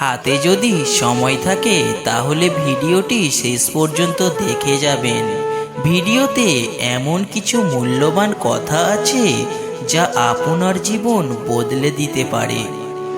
হাতে যদি সময় থাকে, তাহলে ভিডিওটি শেষ পর্যন্ত দেখে যাবেন। ভিডিওতে এমন কিছু মূল্যবান কথা আছে, যা আপনার জীবন বদলে দিতে পারে।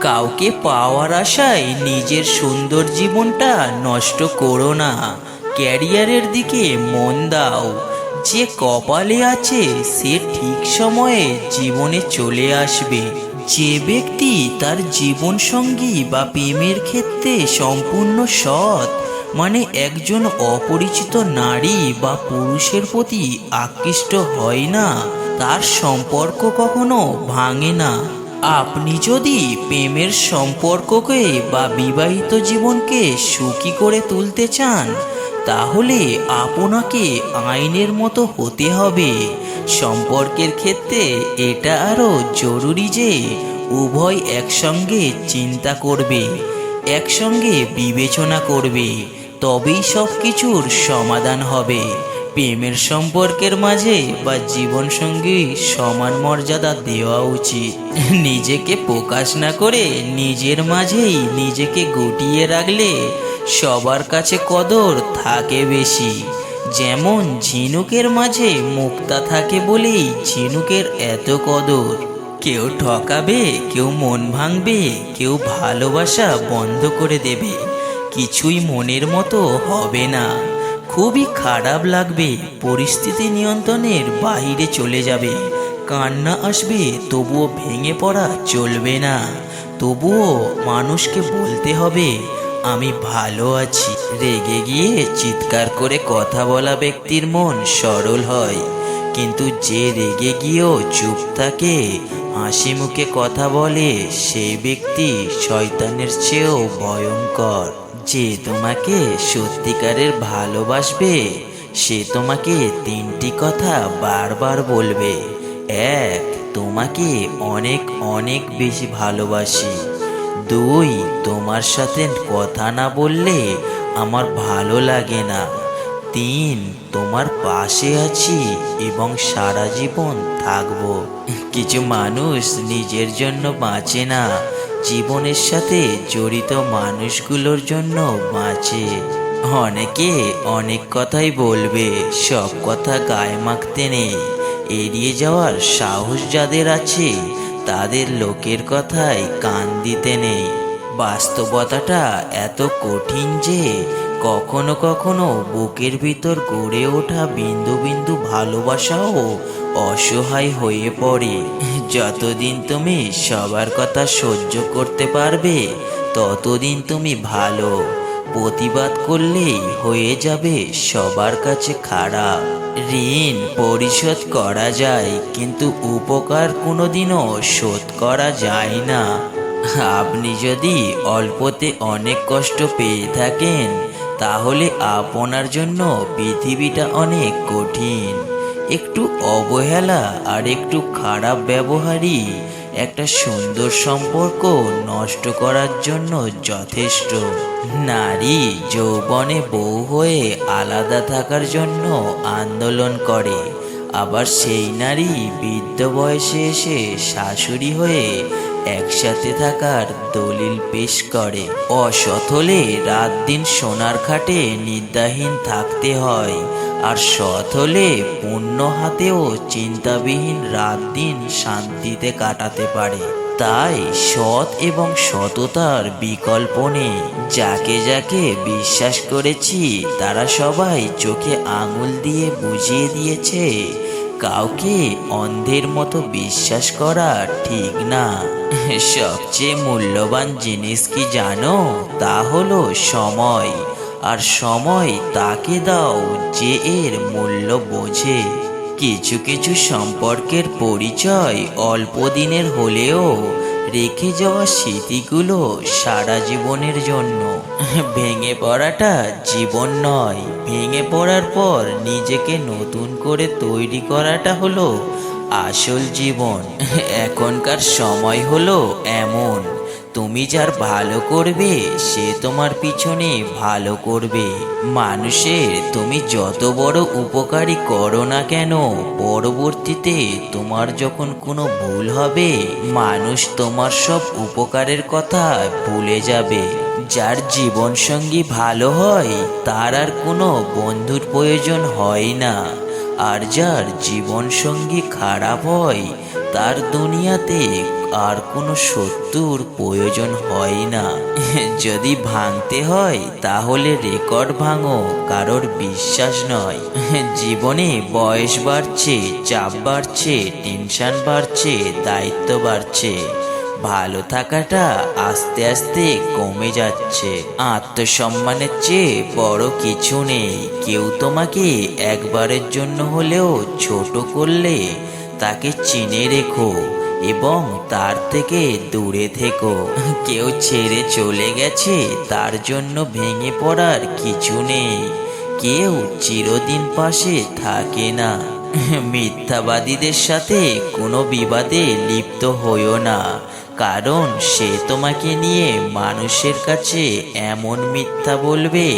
কাউকে পাওয়ার আশায় নিজের সুন্দর জীবনটা নষ্ট করো না। ক্যারিয়ারের দিকে মন দাও। যে কপালে আছে, সে ঠিক সময়ে জীবনে চলে আসবে। যে ব্যক্তি তার জীবন সঙ্গী বা প্রেমের ক্ষেত্রে সম্পূর্ণ সৎ মানে একজন অপরিচিত নারী বা পুরুষের প্রতি আকৃষ্ট হয় না, তার সম্পর্ক কখনো ভাঙে না। আপনি যদি প্রেমের সম্পর্ককে বা বিবাহিত জীবনকে সুখী করে তুলতে চান তাহলে আপনাকে আইনের মতো হতে হবে। সম্পর্কের ক্ষেত্রে এটা আরও জরুরি যে উভয় একসঙ্গে চিন্তা করবে, একসঙ্গে বিবেচনা করবে, তবেই সব কিছুর সমাধান হবে। প্রেমের সম্পর্কের মাঝে বা জীবনসঙ্গী সমান মর্যাদা দেওয়া উচিত। নিজেকে প্রকাশ না করে নিজের মাঝেই নিজেকে গুটিয়ে রাখলে সবার কাছে কদর থাকে বেশি। যেমন ঝিনুকের মাঝে মুক্তা থাকে বলেই ঝিনুকের এত কদর। কেউ ঠকাবে, কেউ মন ভাঙবে, কেউ ভালোবাসা বন্ধ করে দেবে। কিছুই মনের মতো হবে না। খুবই খারাপ লাগবে, পরিস্থিতি নিয়ন্ত্রণের বাইরে চলে যাবে। কান্না আসবে, তবুও ভেঙে পড়া চলবে না। তবুও মানুষকে বলতে হবে আমি ভালো আছি। রেগে গিয়ে চিৎকার করে কথা বলা ব্যক্তির মন সরল হয়। কিন্তু যে রেগে গিয়েও চুপ থাকে, হাসি মুখে কথা বলে সেই ব্যক্তি শয়তানের চেয়েও ভয়ঙ্কর। যে তোমাকে সত্যিকারের ভালোবাসবে, সে তোমাকে তিনটি কথা বারবার বলবে। এক, তোমাকে অনেক অনেক বেশি ভালোবাসি। দুই তোমার সাথে কথা না বললে আমার ভালো লাগে না। তিন, তোমার পাশে আছি এবং সারা জীবন থাকব। কিছু মানুষ নিজের জন্য বাঁচে না, জীবনের সাথে জড়িত মানুষগুলোর জন্য বাঁচে। অনেকে অনেক কথাই বলবে, সব কথা গায়ে মাখতে নেই। এড়িয়ে যাওয়ার সাহস যাদের আছে তাদের লোকের কথায় কান দিতে নেই। বাস্তবতাটা এত কঠিন যে কখনো কখনো বুকের ভিতর গড়ে ওঠা বিন্দু বিন্দু ভালোবাসাও অসহায় হয়ে পড়ে। যতদিন তুমি সবার কথা সহ্য করতে পারবে, ততদিন তুমি ভালো। প্রতিবাদ করলেই হয়ে যাবে সবার কাছে খারাপ। ঋণ পরিশোধ করা যায়, কিন্তু উপকার কোনোদিনও শোধ করা যায় না। আপনি যদি অল্পতে অনেক কষ্ট পেয়ে থাকেন, তাহলে আপনার জন্য পৃথিবীটা অনেক কঠিন। একটু অবহেলা আর একটু খারাপ ব্যবহারই একটা সুন্দর সম্পর্ক নষ্ট করার জন্য যথেষ্ট। নারী যৌবনে বউ হয়ে আলাদা থাকার জন্য আন্দোলন করে। আবার সেই নারী বৃদ্ধ বয়সে এসে শাশুড়ি হয়ে একসাথে থাকার দলিল পেশ করে। অসৎ হলে রাত দিন সোনার খাটে নিদ্রাহীন থাকতে হয় আর সৎ হলে পুণ্য হাতেও চিন্তাবিহীন রাত দিন শান্তিতে কাটাতে পারে। তাই সৎ এবং সততার বিকল্প নেই। যাকে যাকে বিশ্বাস করেছি, তারা সবাই চোখে আঙুল দিয়ে বুঝিয়ে দিয়েছে, কাউকে অন্ধের মতো বিশ্বাস করা ঠিক না। সবচেয়ে মূল্যবান জিনিস কি জানো? তা হলো সময়, আর সময় তাকে দাও যে এর মূল্য বোঝে। কিছু কিছু সম্পর্কের পরিচয় অল্প দিনের হলেও রেখে যাওয়া স্মৃতিগুলো সারা জীবনের জন্য। ভেঙে পড়াটা জীবন নয়। ভেঙে পড়ার পর নিজেকে নতুন করে তৈরি করাটা হলো আসল জীবন। এখনকার সময় হলো এমন। তুমি যার ভালো করবে, সে তোমার পিছনে ভালো করবে। মানুষের, তুমি যত বড় উপকারী করো না কেন, পরবর্তীতে তোমার যখন কোনো ভুল হবে, মানুষ তোমার সব উপকারের কথা ভুলে যাবে। যার জীবনসঙ্গী ভালো হয়, তার আর কোনো বন্ধুর প্রয়োজন হয় না। আর যার জীবনসঙ্গী খারাপ হয়, তার দুনিয়াতে আর কোনো শত্রুর প্রয়োজন হয় না। যদি ভাঙতে হয়, তাহলে রেকর্ড ভাঙো, কারোর বিশ্বাস নয়। জীবনে বয়স বাড়ছে, চাপ বাড়ছে, টেনশন বাড়ছে, দায়িত্ব বাড়ছে। ভালো থাকাটা আস্তে আস্তে কমে যাচ্ছে। আত্মসম্মানের চেয়ে বড় কিছু নেই। কেউ তোমাকে একবারের জন্য হলেও ছোট করলে তাকে চিনে রেখো। এবং তার থেকে দূরে থেকো। কেউ ছেড়ে চলে গেছে, তার জন্য ভেঙে পড়ার কিছু নেই। কেউ চিরদিন পাশে থাকে না। মিথ্যাবাদীদের সাথে কোনো বিবাদে লিপ্ত হইও না, কারণ সে তোমাকে নিয়ে মানুষের কাছে এমন মিথ্যা বলবে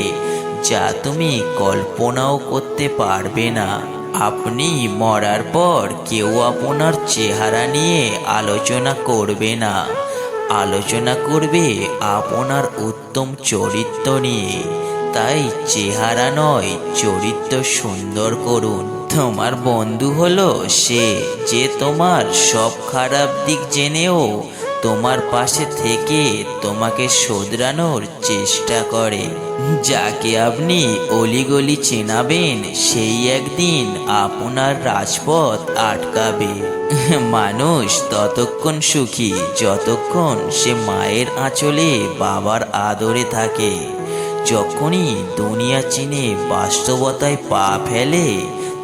যা তুমি কল্পনাও করতে পারবে না। আপনি মরার পর কেউ আপনার চেহারা নিয়ে আলোচনা করবে না। আলোচনা করবে আপনার উত্তম চরিত্র নিয়ে। তাই চেহারা নয়, চরিত্র সুন্দর করুন। তোমার বন্ধু হলো সে যে তোমার সব খারাপ দিক জেনেও তোমার পাশে থেকে তোমাকে শোধরানোর চেষ্টা করে। যাকে আপনি অলিগলি চেনাবেন, সেই একদিন আপনার রাজপথ আটকাবে। মানুষ ততক্ষণ সুখী, যতক্ষণ সে মায়ের আঁচলে বাবার আদরে থাকে। যখনই দুনিয়া চিনে বাস্তবতায় পা ফেলে,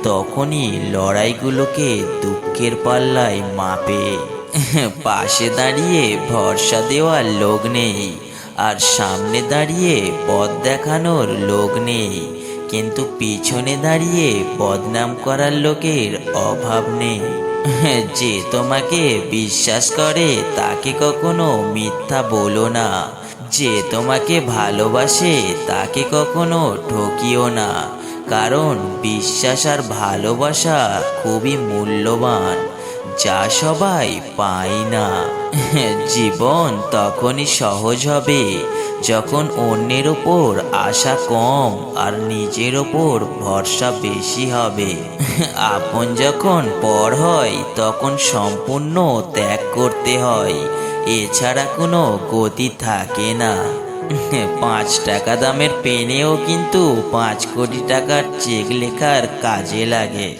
তখনই লড়াইগুলোকে দুঃখের পাল্লায় মাপে। পাশে দাঁড়িয়ে ভরসা দেওয়ার লোক নেই, আর সামনে দাঁড়িয়ে পথ দেখানোর লোক নেই, কিন্তু পিছনে দাঁড়িয়ে বদনাম করার লোকের অভাব নেই। যে তোমাকে বিশ্বাস করে তাকে কখনো মিথ্যা বলো না, যে তোমাকে ভালোবাসে তাকে কখনো ঠকিও না, কারণ বিশ্বাস আর ভালোবাসা খুবই মূল্যবান। যা সবাই পায় না। জীবন তখনই সহজ হবে যখন অন্যের ওপর আশা কম আর নিজের ওপর ভরসা বেশি হবে। আপন যখন পর হয়, তখন সম্পূর্ণ ত্যাগ করতে হয়। এছাড়া কোনো গতি থাকে না। পাঁচ টাকা দামের পেনেও কিন্তু পাঁচ কোটি টাকার চেক লেখার কাজে লাগে।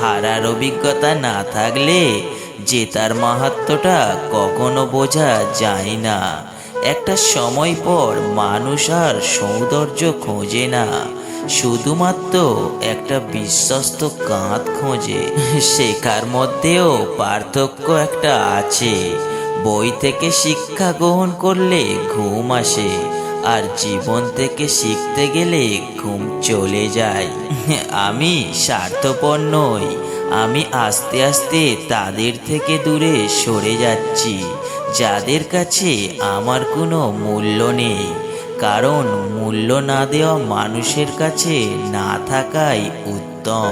হারার অভিজ্ঞতা না থাকলে জেতার মাহাত্মটা কখনো বোঝা যায় না। একটা সময় পর মানুষ আর সৌন্দর্য খোঁজে না। শুধুমাত্র একটা বিশ্বস্ত কাঁধ খোঁজে। শেখার মধ্যেও পার্থক্য একটা আছে। বই থেকে শিক্ষা গ্রহণ করলে ঘুম আসে, আর জীবন থেকে শিখতে গেলে ঘুম চলে যায়। আমি স্বার্থপর নই, আমি আস্তে আস্তে তাদের থেকে দূরে সরে যাচ্ছি, যাদের কাছে আমার কোনো মূল্য নেই। কারণ মূল্য না দেওয়া মানুষের কাছে না থাকাই উত্তম।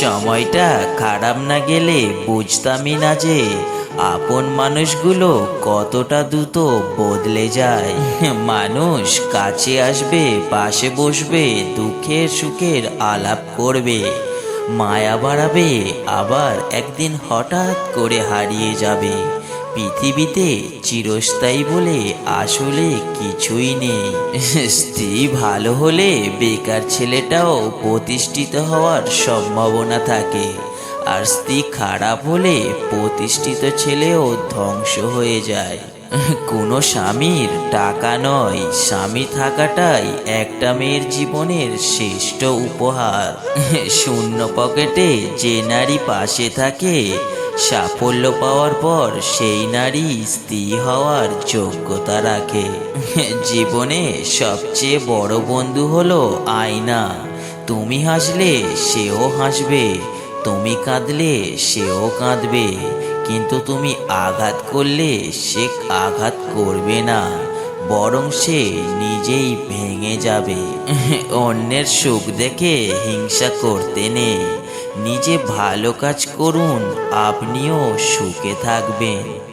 সময়টা খারাপ না গেলে বুঝতামই না যে আপন মানুষগুলো কতটা দ্রুত বদলে যায়? মানুষ কাছে আসবে, পাশে বসবে, দুঃখের সুখের আলাপ করবে। মায়া বাড়াবে, আবার একদিন হঠাৎ করে হারিয়ে যাবে। পৃথিবীতে চিরস্থায়ী বলে আসলে কিছুই নেই। স্ত্রী ভালো হলে বেকার ছেলেটাও প্রতিষ্ঠিত হওয়ার সম্ভাবনা থাকে। আর স্ত্রী খারাপ হলে প্রতিষ্ঠিত ছেলেও ধ্বংস হয়ে যায়। কোনো স্বামীর টাকা নয়, স্বামী থাকাটাই একটা মেয়ের জীবনের শ্রেষ্ঠ উপহার। শূন্য পকেটে যে নারী পাশে থাকে, সাফল্য পাওয়ার পর সেই নারী স্ত্রী হওয়ার যোগ্যতা রাখে। জীবনে সবচেয়ে বড় বন্ধু হলো আয়না। তুমি হাসলে সেও হাসবে। তুমি কাঁদলে সেও কাঁদবে, কিন্তু তুমি আঘাত করলে সে আঘাত করবে না, বরং সে নিজেই ভেঙে যাবে। অন্যের সুখ দেখে হিংসা করতে নেই নিজে ভালো কাজ করুন, আপনিও সুখে থাকবেন।